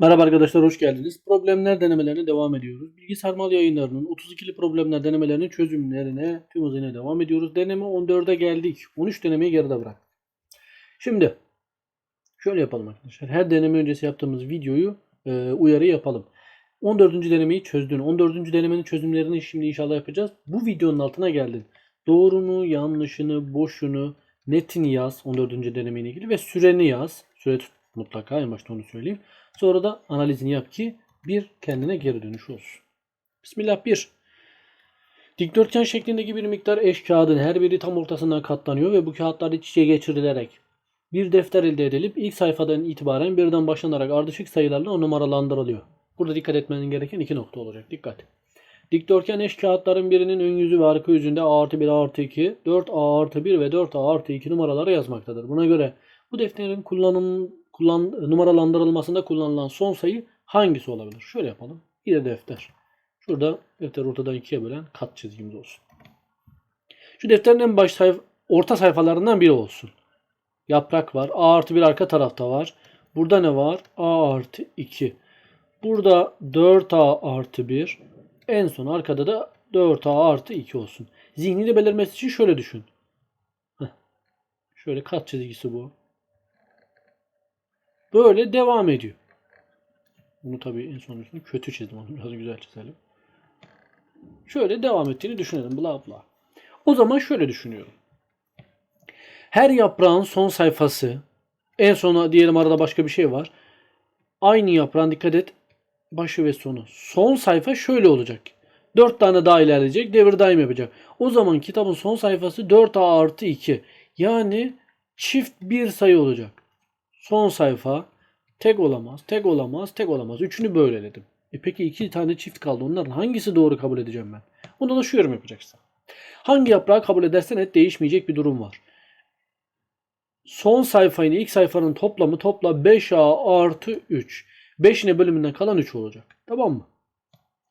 Merhaba arkadaşlar hoş geldiniz. Problemler denemelerine devam ediyoruz. Bilgi sarmal yayınlarının 32'li problemler denemelerinin çözümlerine tüm hızıyla devam ediyoruz. Deneme 14'e geldik. 13 denemeyi geride bırak. Şimdi şöyle yapalım arkadaşlar. Her deneme öncesi yaptığımız videoyu e, uyarı yapalım. 14. denemeyi çözdün. 14. denemenin çözümlerini şimdi inşallah yapacağız. Bu videonun altına geldin. Doğrunu, yanlışını, boşunu, netini yaz 14. denemeyle ilgili ve süreni yaz. Süre tut mutlaka en başta onu söyleyeyim. Sonra da analizini yap ki bir kendine geri dönüş olsun. Bismillah 1. Dikdörtgen şeklindeki bir miktar eş kağıdın her biri tam ortasından katlanıyor ve bu kağıtlar iç içe geçirilerek bir defter elde edilip ilk sayfadan itibaren birden başlanarak ardışık sayılarla numaralandırılıyor. Burada dikkat etmenin gereken iki nokta olacak. Dikkat. Dikdörtgen eş kağıtların birinin ön yüzü ve arka yüzünde A artı 1, A artı 2, 4A artı 1 ve 4A artı 2 numaraları yazmaktadır. Buna göre bu defterin kullanım, kullan, numaralandırılmasında kullanılan son sayı hangisi olabilir? Şöyle yapalım. Yine defter. Şurada defter ortadan ikiye bölen kat çizgimiz olsun. Şu defterin en baş sayfa, orta sayfalarından biri olsun. Yaprak var. A artı 1 arka tarafta var. Burada ne var? A artı 2. Burada 4A artı 1. En son arkada da 4A artı 2 olsun. Zihnini belirmesi için şöyle düşün. Heh. Şöyle kat çizgisi bu. Böyle devam ediyor. Bunu tabii en son üstünü kötü çizdim. Onu biraz güzel çizelim. Şöyle devam ettiğini düşünelim. Bla bla. O zaman şöyle düşünüyorum. Her yaprağın son sayfası en sona diyelim arada başka bir şey var. Aynı yaprağın dikkat et başı ve sonu. Son sayfa şöyle olacak. 4 tane daha ilerleyecek. Devir daim yapacak. O zaman kitabın son sayfası 4A artı 2. Yani çift bir sayı olacak. Son sayfa tek olamaz, tek olamaz, tek olamaz. Üçünü böyleledim. E peki iki tane çift kaldı. Onların hangisi doğru kabul edeceğim ben? Onda da şu yorum yapacaksın. Hangi yaprağı kabul edersen et değişmeyecek bir durum var. Son sayfayla ilk sayfanın toplamı topla 5A artı 3. 5'ine bölümünden kalan 3 olacak. Tamam mı?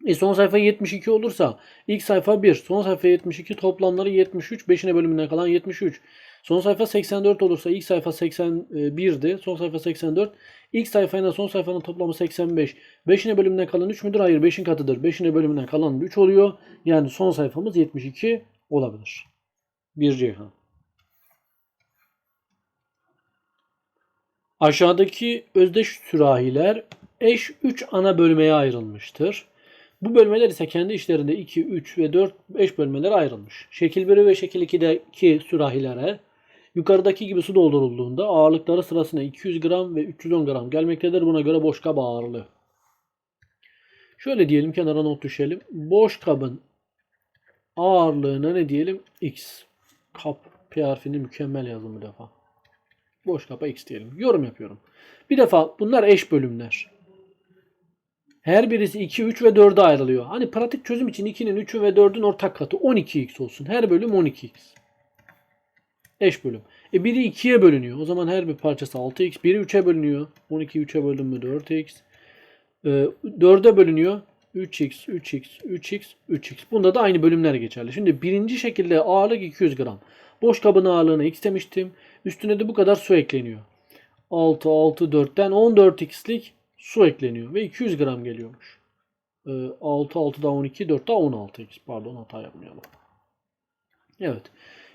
E son sayfa 72 olursa ilk sayfa 1, son sayfa 72 toplamları 73, 5'ine bölümünden kalan 73. Son sayfa 84 olursa ilk sayfa 81'di, son sayfa 84. İlk sayfayla son sayfanın toplamı 85. 5'ine bölümünden kalan 3 müdür? Hayır 5'in katıdır. 5'ine bölümünden kalan 3 oluyor. Yani son sayfamız 72 olabilir. Bir Ceyhan. Aşağıdaki özdeş sürahiler eş 3 ana bölmeye ayrılmıştır. Bu bölmeler ise kendi işlerinde 2, 3 ve 4 eş bölmelere ayrılmış. Şekil 1 ve şekil 2'deki sürahilere yukarıdaki gibi su doldurulduğunda ağırlıkları sırasına 200 gram ve 310 gram gelmektedir. Buna göre boş kab ağırlığı. Şöyle diyelim kenara not düşelim. Boş kabın ağırlığına ne diyelim? X. Kap P harfini mükemmel yazdım bu defa. Boş kapa X diyelim. Yorum yapıyorum. Bir defa bunlar eş bölümler. Her birisi 2, 3 ve 4'e ayrılıyor. Hani pratik çözüm için 2'nin 3'ü ve 4'ün ortak katı 12x olsun. Her bölüm 12x. Eş bölüm. E biri 2'ye bölünüyor. O zaman her bir parçası 6x. Biri 3'e bölünüyor. 12'yi 3'e böldüm mü 4x. E, 4'e bölünüyor. 3x, 3x, 3x, 3x. Bunda da aynı bölümler geçerli. Şimdi birinci şekilde ağırlık 200 gram. Boş kabın ağırlığına x demiştim. Üstüne de bu kadar su ekleniyor. 6, 6, 4'ten 14x'lik su ekleniyor ve 200 gram geliyormuş. Ee, 6, 6 daha 12, 4 daha 16x. Pardon hata yapmayalım. Evet.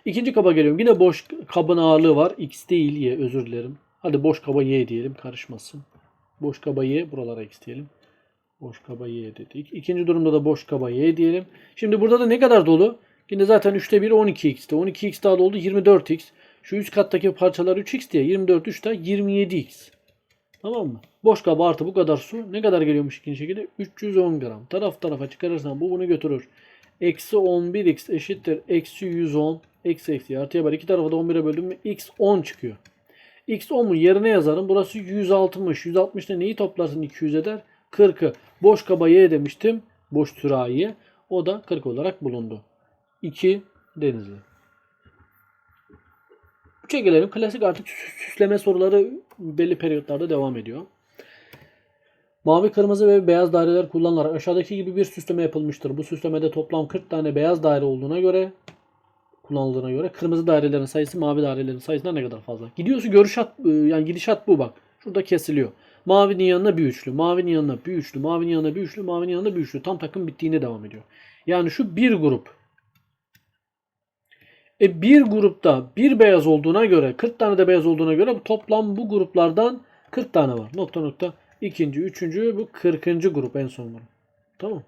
İkinci kaba geliyorum. Yine boş kabın ağırlığı var. X değil y özür dilerim. Hadi boş kaba y diyelim karışmasın. Boş kaba y buralara x diyelim. Boş kaba y dedik. İkinci durumda da boş kaba y diyelim. Şimdi burada da ne kadar dolu? Yine zaten 3'te 1 12x'te. 12x daha doldu 24x. Şu üst kattaki parçalar 3x diye 24 3 daha 27x. Tamam mı? Boş kaba artı bu kadar su ne kadar geliyormuş ikinci şekilde? 310 gram. Taraf tarafa çıkarırsan bu bunu götürür. Eksi 11x eşittir. Eksi 110. Eksi eksi artıya var. İki tarafa da 11'e böldüm mü? x 10 çıkıyor. x 10 mu? Yerine yazarım. Burası 160. 160'da neyi toplarsın 200 eder? 40'ı. Boş kaba y demiştim. Boş sürahiye. O da 40 olarak bulundu. 2 Denizli. Üçe gelelim. Klasik artık süsleme soruları belli periyotlarda devam ediyor. Mavi, kırmızı ve beyaz daireler kullanılarak aşağıdaki gibi bir süsleme yapılmıştır. Bu süslemede toplam 40 tane beyaz daire olduğuna göre kullanıldığına göre kırmızı dairelerin sayısı mavi dairelerin sayısından ne kadar fazla? Gidiyorsa görüşat yani gidişat bu bak. Şurada kesiliyor. Mavinin yanına bir üçlü. Mavinin yanına bir üçlü. Mavinin yanına bir üçlü. Mavinin yanına bir üçlü. Tam takım bittiğinde devam ediyor. Yani şu bir grup. E bir grupta bir beyaz olduğuna göre 40 tane de beyaz olduğuna göre toplam bu gruplardan 40 tane var. Nokta nokta. İkinci, üçüncü bu 40. grup en son grup. Tamam.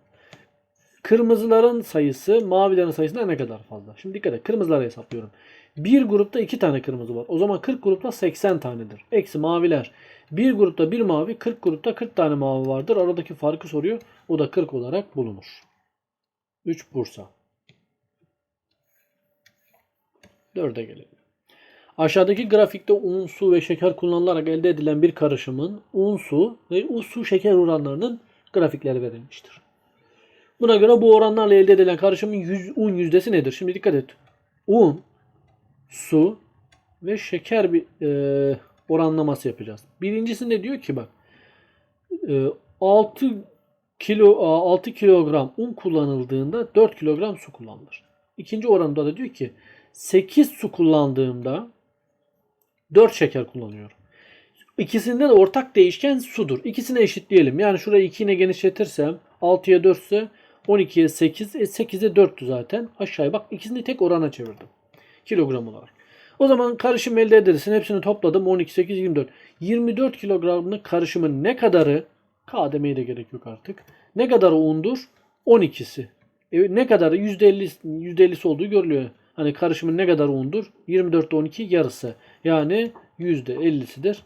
Kırmızıların sayısı mavilerin sayısına ne kadar fazla? Şimdi dikkat et. Kırmızıları hesaplıyorum. Bir grupta iki tane kırmızı var. O zaman 40 grupta 80 tanedir. Eksi maviler. Bir grupta bir mavi, 40 grupta 40 tane mavi vardır. Aradaki farkı soruyor. O da 40 olarak bulunur. 3 Bursa. 4'e gelelim. Aşağıdaki grafikte un, su ve şeker kullanılarak elde edilen bir karışımın un, su ve un, su, şeker oranlarının grafikleri verilmiştir. Buna göre bu oranlarla elde edilen karışımın yüz, un yüzdesi nedir? Şimdi dikkat et. Un, su ve şeker bir e, oranlaması yapacağız. Birincisinde diyor ki bak e, 6 kilo 6 kilogram un kullanıldığında 4 kilogram su kullanılır. İkinci oranda da diyor ki 8 su kullandığımda 4 şeker kullanıyorum. İkisinde de ortak değişken sudur. İkisini eşitleyelim. Yani şurayı 2 ile genişletirsem 6'ya 4 ise 12'ye 8, e 8'e 4'tü zaten. Aşağıya bak ikisini tek orana çevirdim. Kilogram olarak. O zaman karışım elde edersin. Hepsini topladım. 12, 8, 24. 24 kilogramlık karışımın ne kadarı K demeye de gerek yok artık. Ne kadarı undur? 12'si. E, ne kadarı? %50, %50'si olduğu görülüyor. Hani karışımın ne kadar undur? 24'te 12 yarısı. Yani %50'sidir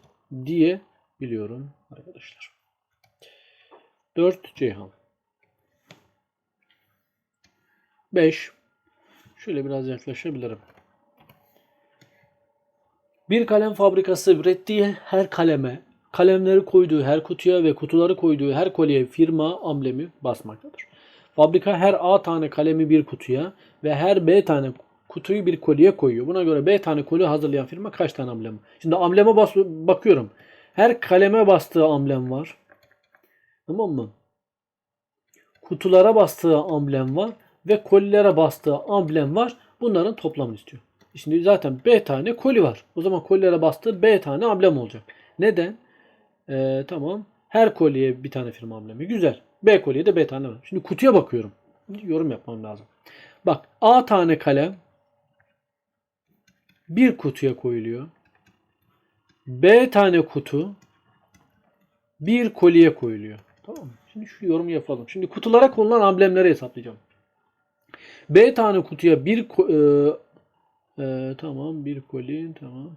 diye biliyorum arkadaşlar. 4 Ceyhan. 5. Şöyle biraz yaklaşabilirim. Bir kalem fabrikası ürettiği her kaleme, kalemleri koyduğu her kutuya ve kutuları koyduğu her kolyeye firma amblemi basmaktadır. Fabrika her A tane kalemi bir kutuya ve her B tane kutuyu bir kolye koyuyor. Buna göre B tane kolye hazırlayan firma kaç tane amblem? Şimdi ambleme bas bakıyorum. Her kaleme bastığı amblem var. Tamam mı? Kutulara bastığı amblem var ve kolilere bastığı amblem var. Bunların toplamını istiyor. Şimdi zaten B tane koli var. O zaman kolilere bastığı B tane amblem olacak. Neden? Ee, tamam. Her kolye bir tane firma amblemi. Güzel. B kolye de B tane var. Şimdi kutuya bakıyorum. Yorum yapmam lazım. Bak A tane kalem bir kutuya koyuluyor. B tane kutu bir kolye koyuluyor. Tamam mı? Şimdi şu yorumu yapalım. Şimdi kutulara konulan amblemleri hesaplayacağım. B tane kutuya bir e, e, tamam bir koli tamam.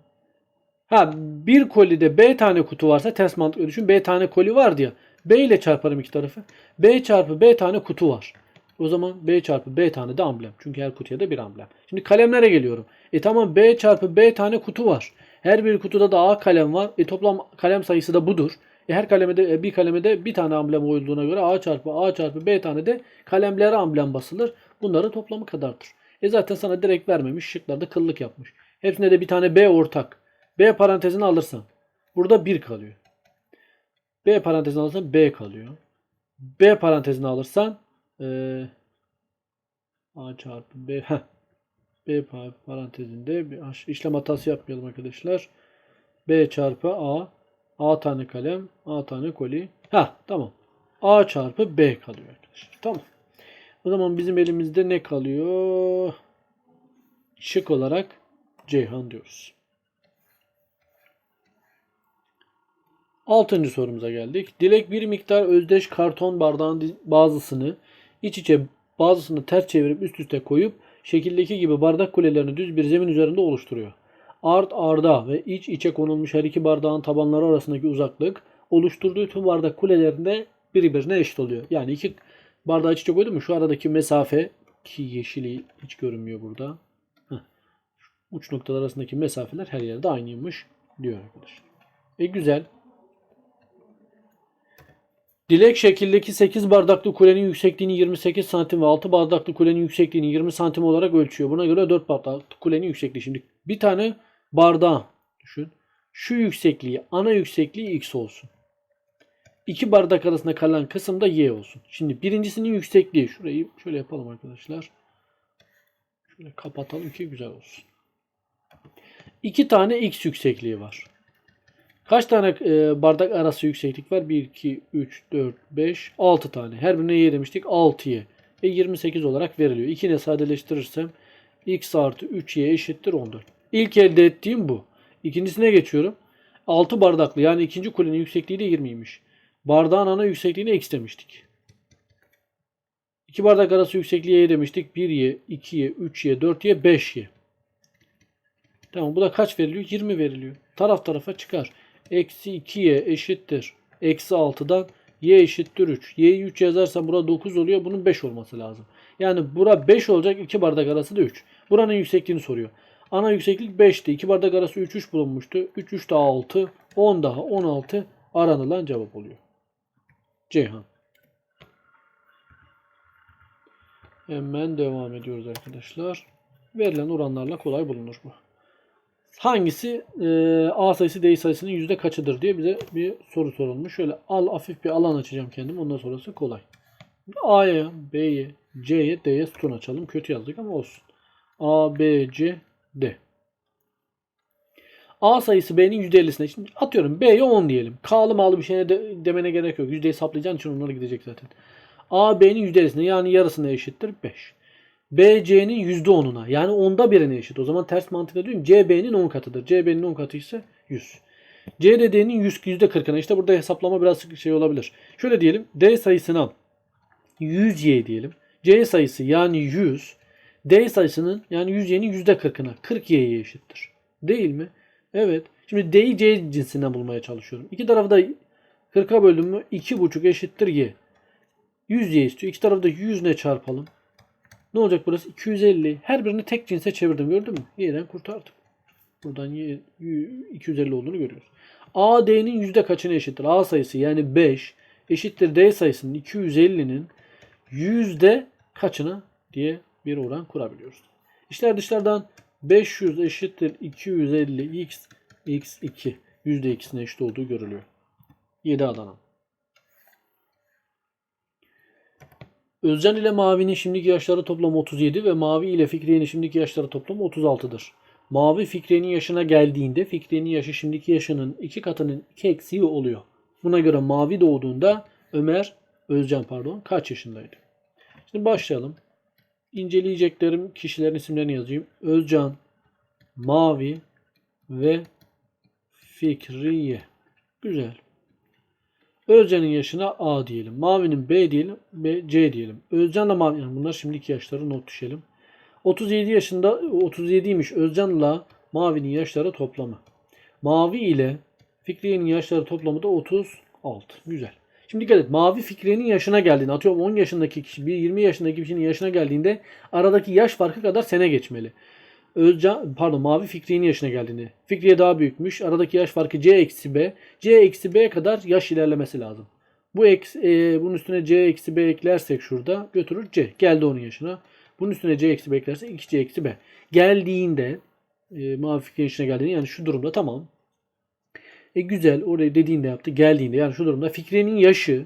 Ha bir kolide B tane kutu varsa ters mantıkla düşün. B tane koli var diye. B ile çarparım iki tarafı. B çarpı B tane kutu var. O zaman B çarpı B tane de amblem. Çünkü her kutuya da bir amblem. Şimdi kalemlere geliyorum. E tamam B çarpı B tane kutu var. Her bir kutuda da A kalem var. E toplam kalem sayısı da budur. E her kalemede e, bir kalemede bir tane amblem olduğuna göre A çarpı A çarpı B tane de kalemlere amblem basılır. Bunların toplamı kadardır. E zaten sana direkt vermemiş. Şıklarda kıllık yapmış. Hepsinde de bir tane B ortak. B parantezini alırsan burada 1 kalıyor. B parantezini alırsan B kalıyor. B parantezini alırsan ee, A çarpı B. B parantezinde bir işlem hatası yapmayalım arkadaşlar. B çarpı A A tane kalem A tane koli. Ha tamam. A çarpı B kalıyor arkadaşlar. Tamam. O zaman bizim elimizde ne kalıyor? Şık olarak Ceyhan diyoruz. Altıncı sorumuza geldik. Dilek bir miktar özdeş karton bardağın bazısını iç içe bazısını ters çevirip üst üste koyup şekildeki gibi bardak kulelerini düz bir zemin üzerinde oluşturuyor. Art arda ve iç içe konulmuş her iki bardağın tabanları arasındaki uzaklık oluşturduğu tüm bardak kulelerinde birbirine eşit oluyor. Yani iki bardağı iç içe koydum mu şu aradaki mesafe ki yeşili hiç görünmüyor burada. Heh. Uç noktalar arasındaki mesafeler her yerde aynıymış diyor arkadaşlar. E güzel. Dilek şekildeki 8 bardaklı kulenin yüksekliğini 28 santim ve 6 bardaklı kulenin yüksekliğini 20 santim olarak ölçüyor. Buna göre 4 bardaklı kulenin yüksekliği. Şimdi bir tane bardağı düşün. Şu yüksekliği, ana yüksekliği x olsun. İki bardak arasında kalan kısım da y olsun. Şimdi birincisinin yüksekliği. Şurayı şöyle yapalım arkadaşlar. Şöyle kapatalım ki güzel olsun. İki tane x yüksekliği var. Kaç tane e, bardak arası yükseklik var? 1, 2, 3, 4, 5, 6 tane. Her birine y demiştik. 6y. E 28 olarak veriliyor. 2 ile sadeleştirirsem x artı 3y eşittir 14. İlk elde ettiğim bu. İkincisine geçiyorum. 6 bardaklı yani ikinci kulenin yüksekliği de 20'ymiş. Bardağın ana yüksekliğine x demiştik. 2 bardak arası yüksekliğe y demiştik. 1y, 2y, 3y, 4y, 5y. Tamam bu da kaç veriliyor? 20 veriliyor. Taraf tarafa çıkar. Eksi 2y eşittir. Eksi 6'dan y eşittir 3. y'yi 3 yazarsam burada 9 oluyor. Bunun 5 olması lazım. Yani bura 5 olacak. 2 bardak arası da 3. Buranın yüksekliğini soruyor. Ana yükseklik 5'ti. 2 bardak arası 3 3 bulunmuştu. 3 3 daha 6. 10 daha 16 aranılan cevap oluyor. Ceyhan. Hemen devam ediyoruz arkadaşlar. Verilen oranlarla kolay bulunur bu. Hangisi e, A sayısı D sayısının yüzde kaçıdır diye bize bir soru sorulmuş. Şöyle al hafif bir alan açacağım kendim. Ondan sonrası kolay. A'ya, B'ye, C'ye, D'ye sütun açalım. Kötü yazdık ama olsun. A, B, C, D. A sayısı B'nin %50'sine. Şimdi atıyorum B'ye 10 diyelim. K'lı mağlı bir şeye de, demene gerek yok. Yüzdeyi hesaplayacağın için onlara gidecek zaten. A B'nin %50'sine yani yarısına eşittir 5. B C'nin %10'una yani onda birine eşit. O zaman ters mantıkla diyorum C B'nin 10 katıdır. C B'nin 10 katı ise 100. C de D'nin 100 %40'ına. İşte burada hesaplama biraz şey olabilir. Şöyle diyelim. D sayısına 100Y diyelim. C sayısı yani 100. D sayısının yani 100Y'nin %40'ına 40Y'ye eşittir. Değil mi? Evet. Şimdi D'yi C cinsinden bulmaya çalışıyorum. İki tarafı da 40'a böldüm mü 2,5 eşittir Y. 100Y istiyor. İki tarafı da 100 ne çarpalım? Ne olacak burası? 250. Her birini tek cinse çevirdim. Gördün mü? Y'den kurtardık. Buradan Y, Y- 250 olduğunu görüyoruz. A D'nin yüzde kaçına eşittir? A sayısı yani 5 eşittir D sayısının 250'nin yüzde kaçına diye bir oran kurabiliyoruz. İşler dışlardan 500 eşittir 250 x x2 yüzde ikisine eşit olduğu görülüyor. 7 Adana. Özcan ile Mavi'nin şimdiki yaşları toplamı 37 ve Mavi ile Fikriye'nin şimdiki yaşları toplamı 36'dır. Mavi Fikriye'nin yaşına geldiğinde Fikriye'nin yaşı şimdiki yaşının iki katının iki eksiği oluyor. Buna göre Mavi doğduğunda Ömer, Özcan pardon kaç yaşındaydı? Şimdi başlayalım. İnceleyeceklerim kişilerin isimlerini yazayım. Özcan, Mavi ve Fikriye. Güzel. Özcan'ın yaşına A diyelim. Mavi'nin B diyelim. B, C diyelim. Özcan'la Mavi yani bunlar şimdiki yaşları not düşelim. 37 yaşında 37'ymiş Özcan'la Mavi'nin yaşları toplamı. Mavi ile Fikriye'nin yaşları toplamı da 36. Güzel. Şimdi dikkat et. Mavi Fikriye'nin yaşına geldiğinde atıyorum 10 yaşındaki kişi bir 20 yaşındaki kişinin yaşına geldiğinde aradaki yaş farkı kadar sene geçmeli. Özcan pardon Mavi Fikriye'nin yaşına geldiğinde. Fikriye daha büyükmüş. Aradaki yaş farkı C eksi B. C eksi B kadar yaş ilerlemesi lazım. Bu eks, e, bunun üstüne C eksi B eklersek şurada götürür C. Geldi onun yaşına. Bunun üstüne C eksi B eklersek 2C eksi B. Geldiğinde e, Mavi Fikriye'nin yaşına geldiğinde yani şu durumda tamam. E güzel orayı dediğinde yaptı. Geldiğinde yani şu durumda Fikriye'nin yaşı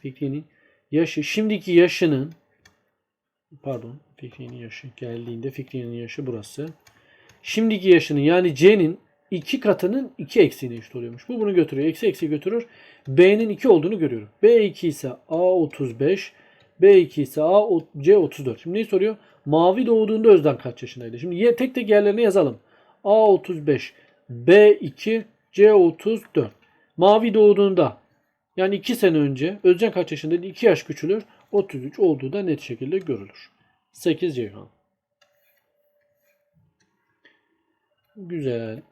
Fikriye'nin yaşı şimdiki yaşının pardon Fikriye'nin yaşı geldiğinde Fikriye'nin yaşı burası. Şimdiki yaşının yani C'nin iki katının iki eksiğine eşit oluyormuş. Bu bunu götürüyor. Eksi eksi götürür. B'nin 2 olduğunu görüyorum. B2 ise A35. B2 ise A C34. Şimdi neyi soruyor? Mavi doğduğunda Özden kaç yaşındaydı? Şimdi tek tek yerlerini yazalım. A35, B2, C34. Mavi doğduğunda yani 2 sene önce Özcan kaç yaşındaydı? 2 yaş küçülür. 33 olduğu da net şekilde görülür. 8 Ceyhan. Güzel.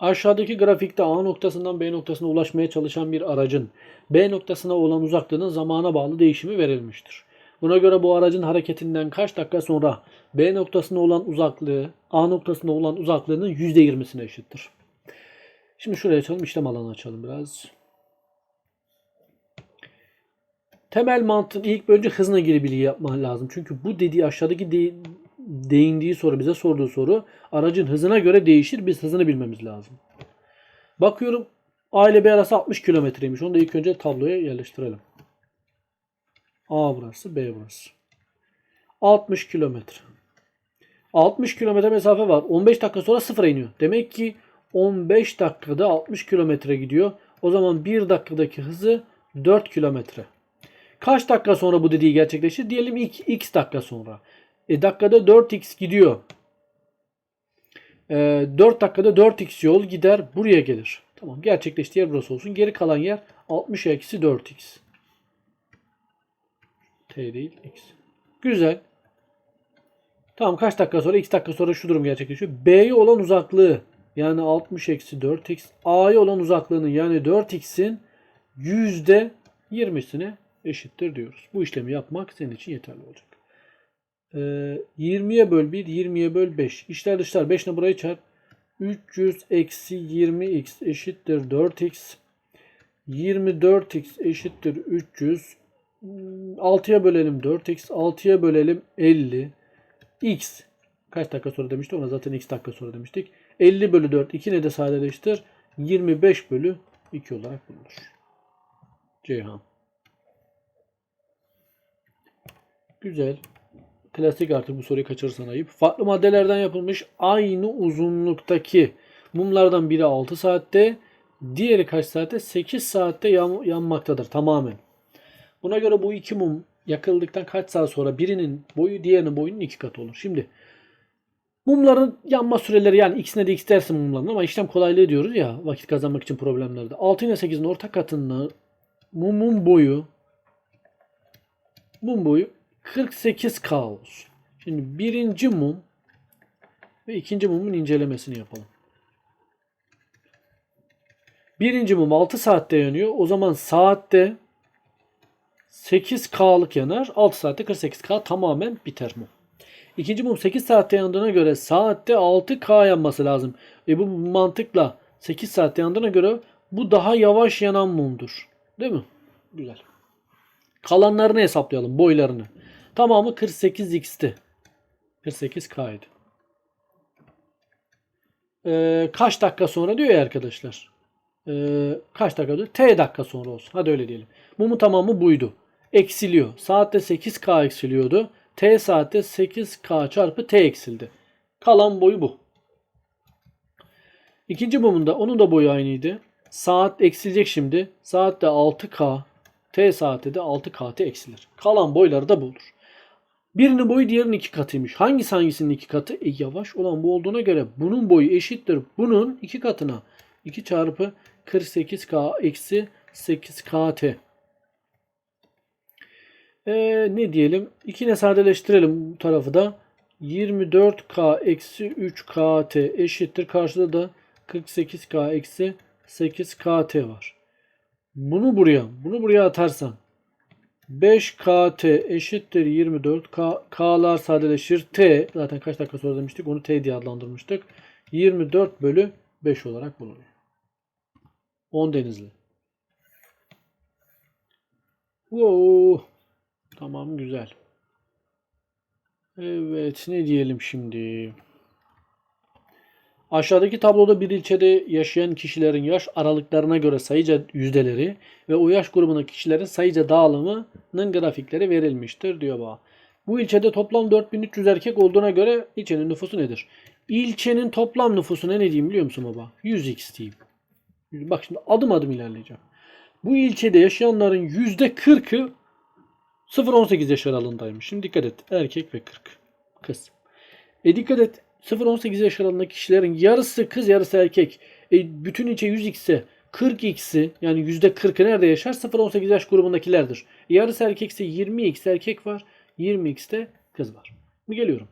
Aşağıdaki grafikte A noktasından B noktasına ulaşmaya çalışan bir aracın B noktasına olan uzaklığının zamana bağlı değişimi verilmiştir. Buna göre bu aracın hareketinden kaç dakika sonra B noktasına olan uzaklığı A noktasına olan uzaklığının %20'sine eşittir. Şimdi şuraya açalım, işlem alanı açalım biraz. Temel mantığın ilk önce hızla ilgili bilgi yapman lazım. Çünkü bu dediği aşağıdaki de- değindiği soru bize sorduğu soru aracın hızına göre değişir. Biz hızını bilmemiz lazım. Bakıyorum A ile B arası 60 kilometreymiş. Onu da ilk önce tabloya yerleştirelim. A burası, B burası. 60 kilometre. 60 kilometre mesafe var. 15 dakika sonra sıfıra iniyor. Demek ki 15 dakikada 60 kilometre gidiyor. O zaman 1 dakikadaki hızı 4 kilometre. Kaç dakika sonra bu dediği gerçekleşir? Diyelim x dakika sonra. E dakikada 4x gidiyor. E, 4 dakikada 4x yol gider buraya gelir. Tamam gerçekleştiği yer burası olsun. Geri kalan yer 60 eksi 4x. T değil x. Güzel. Tamam kaç dakika sonra? X dakika sonra şu durum gerçekleşiyor. B'ye olan uzaklığı yani 60 eksi 4x. A'ya olan uzaklığının yani 4x'in yüzde 20'sine eşittir diyoruz. Bu işlemi yapmak senin için yeterli olacak. Ee, 20'ye böl 1, 20'ye böl 5. İşler dışlar 5 ile burayı çarp. 300 eksi 20x eşittir 4x. 24x eşittir 300. 6'ya bölelim 4x. 6'ya bölelim 50. x kaç dakika sonra demiştik? Ona zaten x dakika sonra demiştik. 50 bölü 4. 2 ne de sadeleştir? 25 bölü 2 olarak bulunur. Ceyhan. Güzel. Klasik artık bu soruyu kaçırırsan ayıp. Farklı maddelerden yapılmış aynı uzunluktaki mumlardan biri 6 saatte, diğeri kaç saatte? 8 saatte yan, yanmaktadır tamamen. Buna göre bu iki mum yakıldıktan kaç saat sonra birinin boyu diğerinin boyunun iki katı olur. Şimdi mumların yanma süreleri yani x'ine de x dersin mumların ama işlem kolaylığı diyoruz ya vakit kazanmak için problemlerde. 6 ile 8'in ortak katında mumun boyu mum boyu 48K olsun. Şimdi birinci mum ve ikinci mumun incelemesini yapalım. Birinci mum 6 saatte yanıyor. O zaman saatte 8K'lık yanar. 6 saatte 48K tamamen biter mum. İkinci mum 8 saatte yandığına göre saatte 6K yanması lazım. E bu mantıkla 8 saatte yandığına göre bu daha yavaş yanan mumdur. Değil mi? Güzel. Kalanlarını hesaplayalım. Boylarını. Tamamı 48x'ti. 48k'ydı. Ee, kaç dakika sonra diyor ya arkadaşlar. Ee, kaç dakika diyor? T dakika sonra olsun. Hadi öyle diyelim. Mumun tamamı buydu. Eksiliyor. Saatte 8k eksiliyordu. T saatte 8k çarpı T eksildi. Kalan boyu bu. İkinci mumunda onun da boyu aynıydı. Saat eksilecek şimdi. Saatte 6k. T saatte de 6kt eksilir. Kalan boyları da bu olur. Birinin boyu diğerinin iki katıymış. Hangisi hangisinin iki katı? E yavaş olan bu olduğuna göre bunun boyu eşittir. Bunun iki katına. 2 çarpı 48k eksi 8kt. Ee, ne diyelim? 2 ile sadeleştirelim bu tarafı da. 24k eksi 3kt eşittir. Karşıda da 48k eksi 8kt var. Bunu buraya, bunu buraya atarsan 5kt eşittir 24. K, K'lar sadeleşir. T zaten kaç dakika sonra demiştik. Onu T diye adlandırmıştık. 24 bölü 5 olarak bulunur. 10 denizli. Wow. Tamam güzel. Evet ne diyelim şimdi. Aşağıdaki tabloda bir ilçede yaşayan kişilerin yaş aralıklarına göre sayıca yüzdeleri ve o yaş grubundaki kişilerin sayıca dağılımının grafikleri verilmiştir diyor bana. Bu ilçede toplam 4300 erkek olduğuna göre ilçenin nüfusu nedir? İlçenin toplam nüfusu ne diyeyim biliyor musun baba? 100x diyeyim. Bak şimdi adım adım ilerleyeceğim. Bu ilçede yaşayanların %40'ı 0-18 yaş aralığındaymış. Şimdi dikkat et. Erkek ve 40. Kız. E dikkat et. 0-18 yaş aralığındaki kişilerin yarısı kız yarısı erkek. E, bütün ilçe 100 x'e 40x'i yani %40'ı nerede yaşar? 0-18 yaş grubundakilerdir. E, yarısı erkekse 20x erkek var. 20x'te kız var. Şimdi geliyorum.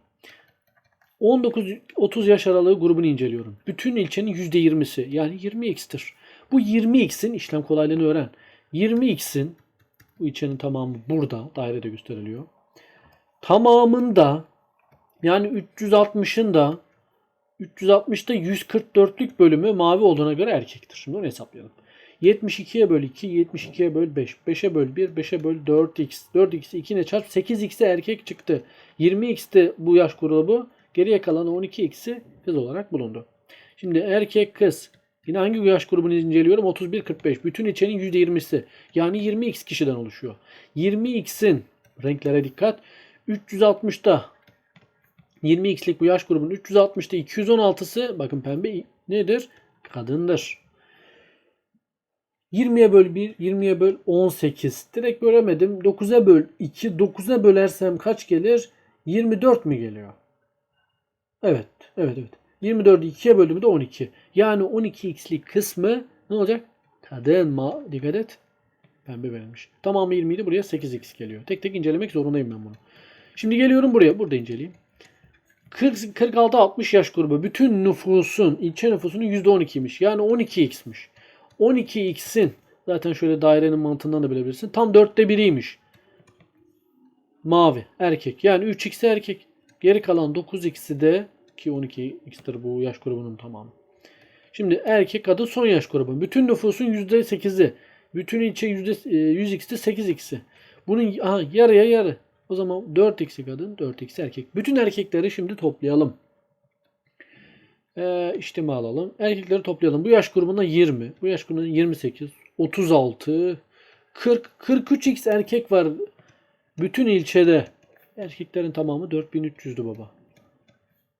19-30 yaş aralığı grubunu inceliyorum. Bütün ilçenin %20'si yani 20x'tir. Bu 20x'in işlem kolaylığını öğren. 20x'in bu ilçenin tamamı burada dairede gösteriliyor. Tamamında yani 360'ın da 360'da 144'lük bölümü mavi olduğuna göre erkektir. Şimdi onu hesaplayalım. 72'ye böl 2, 72'ye böl 5, 5'e böl 1, 5'e böl 4x. 4x'i 2 ile çarp 8x'e erkek çıktı. 20x'te bu yaş grubu. Geriye kalan 12x'i kız olarak bulundu. Şimdi erkek kız. Yine hangi yaş grubunu inceliyorum? 31-45. Bütün içenin %20'si. Yani 20x kişiden oluşuyor. 20x'in renklere dikkat. 360'da 20x'lik bu yaş grubunun 360'da 216'sı bakın pembe nedir? kadındır. 20'ye böl 1, 20'ye böl 18. Direkt bölemedim. 9'a böl 2, 9'a bölersem kaç gelir? 24 mi geliyor? Evet, evet, evet. 24'ü 2'ye böldüğümde 12. Yani 12x'lik kısmı ne olacak? Kadın ma dikkat et. Pembe verilmiş. Tamamı 20 idi. Buraya 8x geliyor. Tek tek incelemek zorundayım ben bunu. Şimdi geliyorum buraya. Burada inceleyeyim. 40, 46-60 yaş grubu bütün nüfusun, ilçe nüfusunun %12'ymiş. Yani 12x'miş. 12x'in zaten şöyle dairenin mantığından da bilebilirsin. Tam dörtte biriymiş. Mavi. Erkek. Yani 3x erkek. Geri kalan 9x'i de ki 12x'tir bu yaş grubunun tamamı. Şimdi erkek kadın son yaş grubu. Bütün nüfusun %8'i. Bütün ilçe %100x'ti 8x'i. Bunun aha, yarıya yarı. O zaman 4x'i kadın 4x erkek. Bütün erkekleri şimdi toplayalım. Ee, işlemi alalım. Erkekleri toplayalım. Bu yaş grubunda 20. Bu yaş grubunda 28. 36. 40. 43x erkek var. Bütün ilçede. Erkeklerin tamamı 4300'dü baba.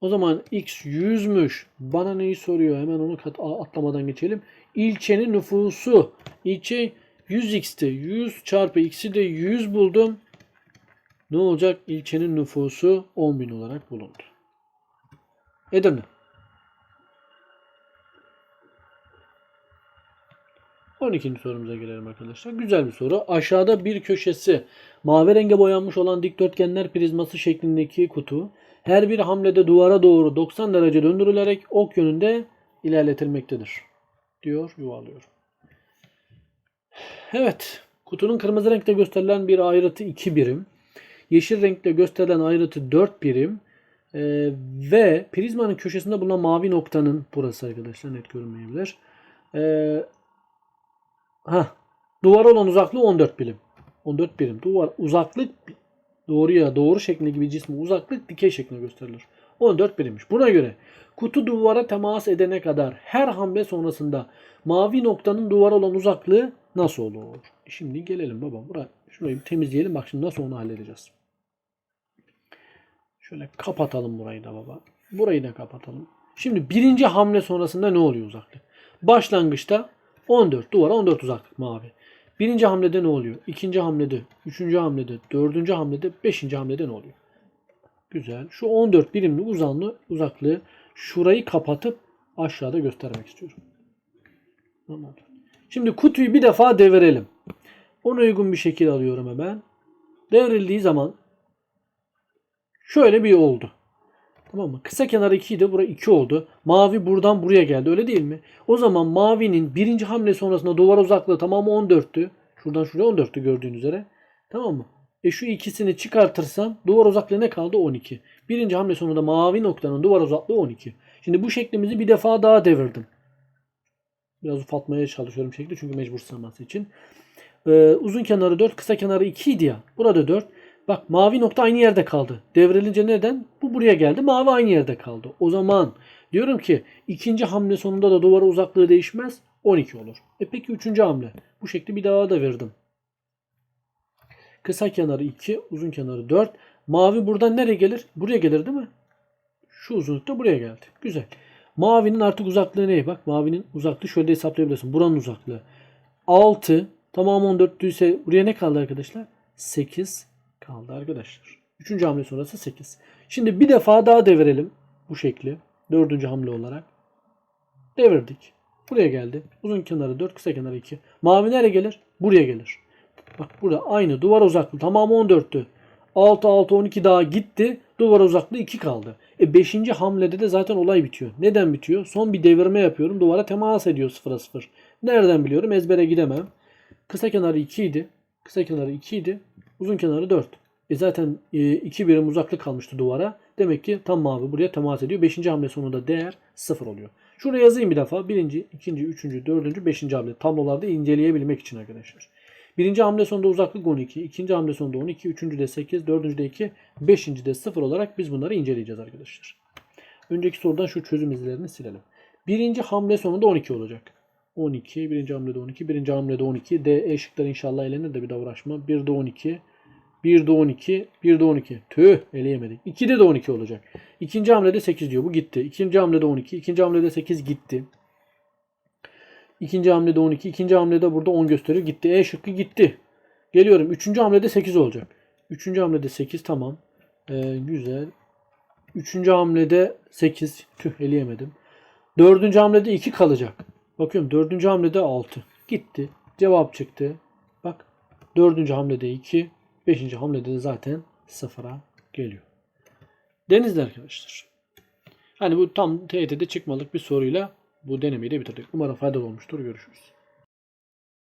O zaman x 100'müş. Bana neyi soruyor? Hemen onu atlamadan geçelim. İlçenin nüfusu. İlçe 100x'ti. 100 çarpı x'i de 100 buldum. Ne olacak? İlçenin nüfusu 10.000 olarak bulundu. Edirne. On ikinci sorumuza gelelim arkadaşlar. Güzel bir soru. Aşağıda bir köşesi mavi renge boyanmış olan dikdörtgenler prizması şeklindeki kutu her bir hamlede duvara doğru 90 derece döndürülerek ok yönünde ilerletilmektedir. Diyor yuvarlıyor. Evet. Kutunun kırmızı renkte gösterilen bir ayrıtı 2 birim. Yeşil renkte gösterilen ayrıtı 4 birim. Ee, ve prizmanın köşesinde bulunan mavi noktanın burası arkadaşlar net görünmeyebilir. Ee, ha duvara olan uzaklığı 14 birim. 14 birim. Duvar uzaklık doğruya doğru şeklindeki bir cisme uzaklık dikey şeklinde gösterilir. 14 birimmiş. Buna göre kutu duvara temas edene kadar her hamle sonrasında mavi noktanın duvara olan uzaklığı nasıl olur? Şimdi gelelim baba. Buraya, şurayı temizleyelim. Bak şimdi nasıl onu halledeceğiz. Şöyle kapatalım burayı da baba. Burayı da kapatalım. Şimdi birinci hamle sonrasında ne oluyor uzaklık? Başlangıçta 14 duvara 14 uzaklık mavi. Birinci hamlede ne oluyor? İkinci hamlede, üçüncü hamlede, dördüncü hamlede, beşinci hamlede ne oluyor? Güzel. Şu 14 birimli uzanlı uzaklığı şurayı kapatıp aşağıda göstermek istiyorum. Tamam. Şimdi kutuyu bir defa devirelim. Ona uygun bir şekil alıyorum hemen. Devrildiği zaman şöyle bir oldu. Tamam mı? Kısa kenar 2 idi. Bura 2 oldu. Mavi buradan buraya geldi. Öyle değil mi? O zaman mavinin birinci hamle sonrasında duvar uzaklığı tamamı 14'tü. Şuradan şuraya 14'tü gördüğünüz üzere. Tamam mı? E şu ikisini çıkartırsam duvar uzaklığı ne kaldı? 12. Birinci hamle sonunda mavi noktanın duvar uzaklığı 12. Şimdi bu şeklimizi bir defa daha devirdim. Biraz ufaltmaya çalışıyorum şekli çünkü mecbur sığması için. Ee, uzun kenarı 4, kısa kenarı 2 idi ya. Burada 4. Bak mavi nokta aynı yerde kaldı. Devrilince neden? Bu buraya geldi. Mavi aynı yerde kaldı. O zaman diyorum ki ikinci hamle sonunda da duvara uzaklığı değişmez. 12 olur. E peki üçüncü hamle. Bu şekli bir daha da verdim. Kısa kenarı 2, uzun kenarı 4. Mavi buradan nereye gelir? Buraya gelir değil mi? Şu uzunlukta buraya geldi. Güzel. Mavinin artık uzaklığı ne? Bak mavinin uzaklığı şöyle hesaplayabilirsin. Buranın uzaklığı. 6 tamam 14 ise buraya ne kaldı arkadaşlar? 8 kaldı arkadaşlar. Üçüncü hamle sonrası 8. Şimdi bir defa daha devirelim bu şekli. Dördüncü hamle olarak. Devirdik. Buraya geldi. Uzun kenarı 4, kısa kenarı 2. Mavi nereye gelir? Buraya gelir. Bak burada aynı. Duvar uzaklığı tamamı 14'tü. 6, 6, 12 daha gitti. Duvar uzaklığı 2 kaldı. E 5. hamlede de zaten olay bitiyor. Neden bitiyor? Son bir devirme yapıyorum. Duvara temas ediyor 0'a 0. Nereden biliyorum? Ezbere gidemem. Kısa kenarı 2 idi. Kısa kenarı 2 idi. Uzun kenarı 4. E zaten 2 birim uzaklık kalmıştı duvara. Demek ki tam mavi buraya temas ediyor. 5. hamle sonunda değer 0 oluyor. Şuraya yazayım bir defa. 1. 2. 3. 4. 5. hamle tablolarda inceleyebilmek için arkadaşlar. Birinci hamle sonunda uzaklık 12, ikinci hamle sonunda 12, üçüncü de 8, dördüncü de 2, beşinci de 0 olarak biz bunları inceleyeceğiz arkadaşlar. Önceki sorudan şu çözüm izlerini silelim. Birinci hamle sonunda 12 olacak. 12, birinci hamlede 12, birinci hamlede 12. D, E şıkları inşallah elenir de bir daha uğraşma. 1 de 12, 1 de 12, 1 de 12. Tüh eleyemedik. 2'de de 12 olacak. İkinci hamlede 8 diyor. Bu gitti. İkinci hamlede 12, ikinci hamlede 8 gitti. İkinci hamlede 12. ikinci hamlede burada 10 gösteriyor. Gitti. E şıkkı gitti. Geliyorum. Üçüncü hamlede 8 olacak. Üçüncü hamlede 8 tamam. Ee, güzel. Üçüncü hamlede 8. Tüh eleyemedim. Dördüncü hamlede 2 kalacak. Bakıyorum dördüncü hamlede 6. Gitti. Cevap çıktı. Bak. Dördüncü hamlede 2. Beşinci hamlede de zaten 0'a geliyor. Denizli arkadaşlar. Hani bu tam TYT'de çıkmalık bir soruyla bu denemeyi de bitirdik. Umarım faydalı olmuştur. Görüşürüz.